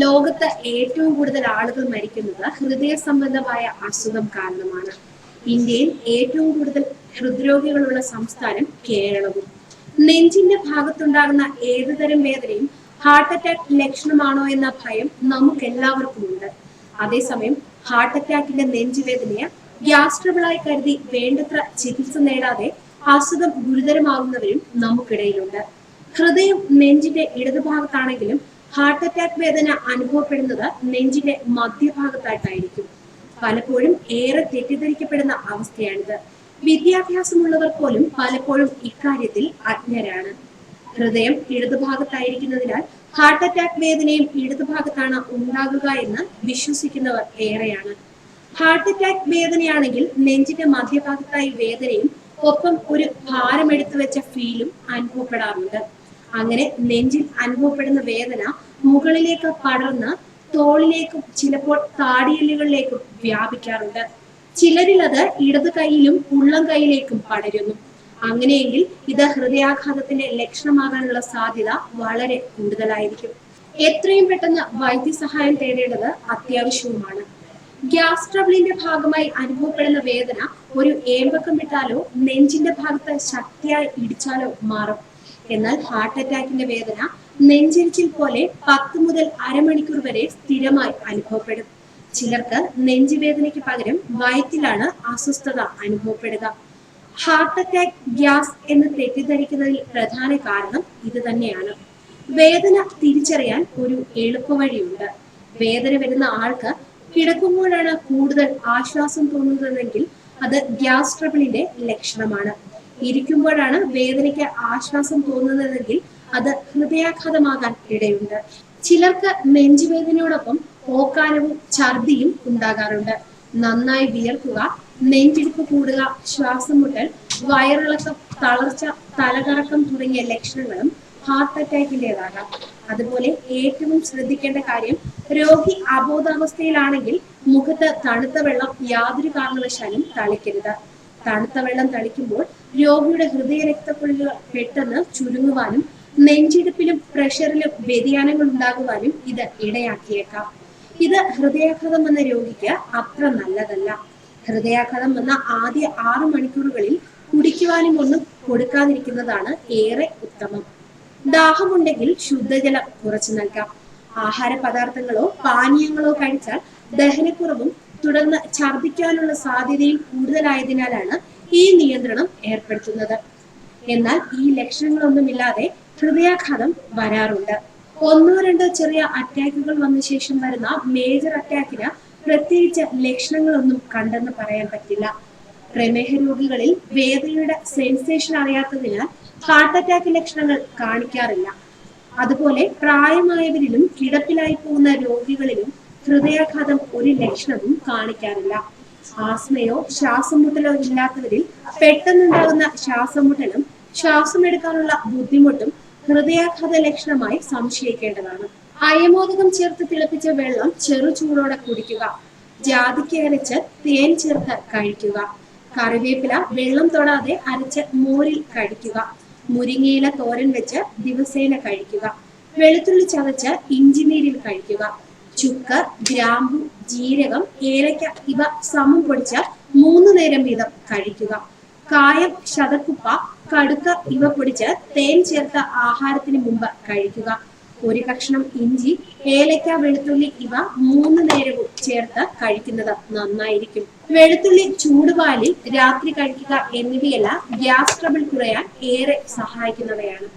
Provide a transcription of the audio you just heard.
ലോകത്ത് ഏറ്റവും കൂടുതൽ ആളുകൾ മരിക്കുന്നത് ഹൃദയ സംബന്ധമായ അസുഖം കാരണമാണ്. ഇന്ത്യയിൽ ഏറ്റവും കൂടുതൽ ഹൃദ്രോഗികളുള്ള സംസ്ഥാനം കേരളവും. നെഞ്ചിന്റെ ഭാഗത്തുണ്ടാകുന്ന ഏതുതരം വേദനയും ഹാർട്ട് അറ്റാക്ക് ലക്ഷണമാണോ എന്ന ഭയം നമുക്ക് എല്ലാവർക്കും ഉണ്ട്. അതേസമയം ഹാർട്ട് അറ്റാക്കിന്റെ നെഞ്ചുവേദനയെ ഗ്യാസ് ട്രബിളായി കരുതി വേണ്ടത്ര ചികിത്സ നേടാതെ അസുഖം ഗുരുതരമാകുന്നവരും നമുക്കിടയിലുണ്ട്. ഹൃദയം നെഞ്ചിന്റെ ഇടതുഭാഗത്താണെങ്കിലും ഹാർട്ട് അറ്റാക്ക് വേദന അനുഭവപ്പെടുന്നത് നെഞ്ചിന്റെ മധ്യഭാഗത്തായിട്ടായിരിക്കും. പലപ്പോഴും ഏറെ തെറ്റിദ്ധരിക്കപ്പെടുന്ന അവസ്ഥയാണിത്. വിദ്യാഭ്യാസമുള്ളവർ പോലും പലപ്പോഴും ഇക്കാര്യത്തിൽ അജ്ഞരാണ്. ഹൃദയം ഇടതുഭാഗത്തായിരിക്കുന്നതിനാൽ ഹാർട്ട് അറ്റാക്ക് വേദനയും ഇടതുഭാഗത്താണ് ഉണ്ടാകുക എന്ന് വിശ്വസിക്കുന്നവർ ഏറെയാണ്. ഹാർട്ട് അറ്റാക്ക് വേദനയാണെങ്കിൽ നെഞ്ചിന്റെ മധ്യഭാഗത്തായി വേദനയും ഒപ്പം ഒരു ഭാരം എടുത്തു വെച്ച ഫീലും അനുഭവപ്പെടാറുണ്ട്. അങ്ങനെ നെഞ്ചിൽ അനുഭവപ്പെടുന്ന വേദന മുകളിലേക്ക് പടർന്ന് തോളിലേക്കും ചിലപ്പോൾ താടിയല്ലുകളിലേക്കും വ്യാപിക്കാറുണ്ട്. ചിലരിൽ അത് ഇടത് കൈയിലും ഉള്ളം കൈയിലേക്കും പടരുന്നു. അങ്ങനെയെങ്കിൽ ഇത് ഹൃദയാഘാതത്തിന്റെ ലക്ഷണമാകാനുള്ള സാധ്യത വളരെ കൂടുതലായിരിക്കും. എത്രയും പെട്ടെന്ന് വൈദ്യസഹായം തേടേണ്ടത് അത്യാവശ്യവുമാണ്. ഗ്യാസ് ട്രബിളിന്റെ ഭാഗമായി അനുഭവപ്പെടുന്ന വേദന ഒരു ഏമ്പക്കം വിട്ടാലോ നെഞ്ചിന്റെ ഭാഗത്ത് ശക്തിയായി ഇടിച്ചാലോ മാറും. എന്നാൽ ഹാർട്ട് അറ്റാക്കിന്റെ വേദന നെഞ്ചരിച്ചിൽ പോലെ പത്ത് മുതൽ അരമണിക്കൂർ വരെ സ്ഥിരമായി അനുഭവപ്പെടും. ചിലർക്ക് നെഞ്ചുവേദനയ്ക്ക് പകരം വയറ്റിലാണ് അസ്വസ്ഥത അനുഭവപ്പെടുക. ഹാർട്ട് അറ്റാക്ക് ഗ്യാസ് എന്ന് തെറ്റിദ്ധരിക്കുന്നതിൽ പ്രധാന കാരണം ഇത് തന്നെയാണ്. വേദന തിരിച്ചറിയാൻ ഒരു എളുപ്പവഴിയുണ്ട്. വേദന വരുന്ന ആൾക്ക് കിടക്കുമ്പോഴാണ് കൂടുതൽ ആശ്വാസം തോന്നുന്നതെങ്കിൽ അത് ഗ്യാസ് ട്രബിളിന്റെ ലക്ഷണമാണ്. ഇരിക്കുമ്പോഴാണ് വേദനയ്ക്ക് ആശ്വാസം തോന്നുന്നതെങ്കിൽ അത് ഹൃദയാഘാതമാകാൻ ഇടയുണ്ട്. ചിലർക്ക് നെഞ്ചുവേദനയോടൊപ്പം ഓക്കാനവും ഛർദിയും ഉണ്ടാകാറുണ്ട്. നന്നായി വിയർക്കുക നെഞ്ചിടിപ്പ് കൂടുക ശ്വാസം മുട്ടൽ വയറിളക്കം തളർച്ച തലകറക്കം തുടങ്ങിയ ലക്ഷണങ്ങളും ഹാർട്ട് അറ്റാക്കിന്റെതാകാം അതുപോലെ ഏറ്റവും ശ്രദ്ധിക്കേണ്ട കാര്യം രോഗി അബോധാവസ്ഥയിലാണെങ്കിൽ മുഖത്ത് തണുത്ത വെള്ളം യാതൊരു കാരണവശാലും തളിക്കരുത്. തണുത്ത വെള്ളം തളിക്കുമ്പോൾ രോഗിയുടെ ഹൃദയ രക്തക്കുഴലുകൾ പെട്ടെന്ന് ചുരുങ്ങുവാനും നെഞ്ചിടിപ്പിലും പ്രഷറിലും വ്യതിയാനങ്ങൾ ഉണ്ടാകുവാനും ഇത് ഇടയാക്കിയേക്കാം. ഇത് ഹൃദയാഘാതം വന്ന രോഗിക്ക് അത്ര നല്ലതല്ല. ഹൃദയാഘാതം വന്ന ആദ്യ ആറു മണിക്കൂറുകളിൽ കുടിക്കുവാനും ഒന്നും കൊടുക്കാതിരിക്കുന്നതാണ് ഏറെ ഉത്തമം. ദാഹമുണ്ടെങ്കിൽ ശുദ്ധജലം കുറച്ചു നൽകാം. ആഹാര പദാർത്ഥങ്ങളോ പാനീയങ്ങളോ കഴിച്ചാൽ ദഹനക്കുറവും തുടർന്ന് ഛർദ്ദിക്കാനുള്ള സാധ്യതയും കൂടുതലായതിനാലാണ് ഈ നിയന്ത്രണം ഏർപ്പെടുത്തുന്നത്. എന്നാൽ ഈ ലക്ഷണങ്ങളൊന്നുമില്ലാതെ ഹൃദയാഘാതം വരാറുണ്ട്. ഒന്നോ രണ്ടോ ചെറിയ അറ്റാക്കുകൾ വന്ന ശേഷം വരുന്ന മേജർ അറ്റാക്കിന് പ്രത്യേകിച്ച് ലക്ഷണങ്ങളൊന്നും കണ്ടെന്ന് പറയാൻ പറ്റില്ല. പ്രമേഹ രോഗികളിൽ വേദനയുടെ സെൻസേഷൻ അറിയാത്തതിനാൽ ഹാർട്ട് അറ്റാക്ക് ലക്ഷണങ്ങൾ കാണിക്കാറില്ല. അതുപോലെ പ്രായമായവരിലും കിടപ്പിലായി പോകുന്ന രോഗികളിലും ഹൃദയാഘാതം ഒരു ലക്ഷണവും കാണിക്കാറില്ല. ആസ്മയോ ശ്വാസം മുട്ടലോ ഇല്ലാത്തവരിൽ പെട്ടെന്നുണ്ടാകുന്ന ശ്വാസം മുട്ടലും ശ്വാസം എടുക്കാനുള്ള ബുദ്ധിമുട്ടും ഹൃദയാഘാത ലക്ഷണമായി സംശയിക്കേണ്ടതാണ്. അയമോദകം ചേർത്ത് തിളപ്പിച്ച വെള്ളം ചെറു ചൂടോടെ കുടിക്കുക. ജാതിക്ക അരച്ച് തേൻ ചേർത്ത് കഴിക്കുക. കറിവേപ്പില വെള്ളം തൊടാതെ അരച്ച് മോരിൽ കഴിക്കുക. മുരിങ്ങയില തോരൻ വെച്ച് ദിവസേന കഴിക്കുക. വെളുത്തുള്ളി ചതച്ച് ഇഞ്ചിനീരിൽ കഴിക്കുക. ചുക്ക് ഗ്രാമ്പു ജീരകം ഏലക്ക ഇവ സമം പൊടിച്ച മൂന്ന് നേരം വീതം കഴിക്കുക. കായം ശതക്കുപ്പ കടുക്ക ഇവ പൊടിച്ച് തേൻ ചേർത്ത ആഹാരത്തിന് മുമ്പ് കഴിക്കുക. ഒരു കഷ്ണം ഇഞ്ചി ഏലക്ക വെളുത്തുള്ളി ഇവ മൂന്ന് നേരവും ചേർത്ത് കഴിക്കുന്നത് നന്നായിരിക്കും. വെളുത്തുള്ളി ചൂടുപാലിൽ രാത്രി കഴിക്കുക എന്നിവയെല്ലാം ഗ്യാസ് ട്രബിൾ കുറയാൻ ഏറെ സഹായിക്കുന്നവയാണ്.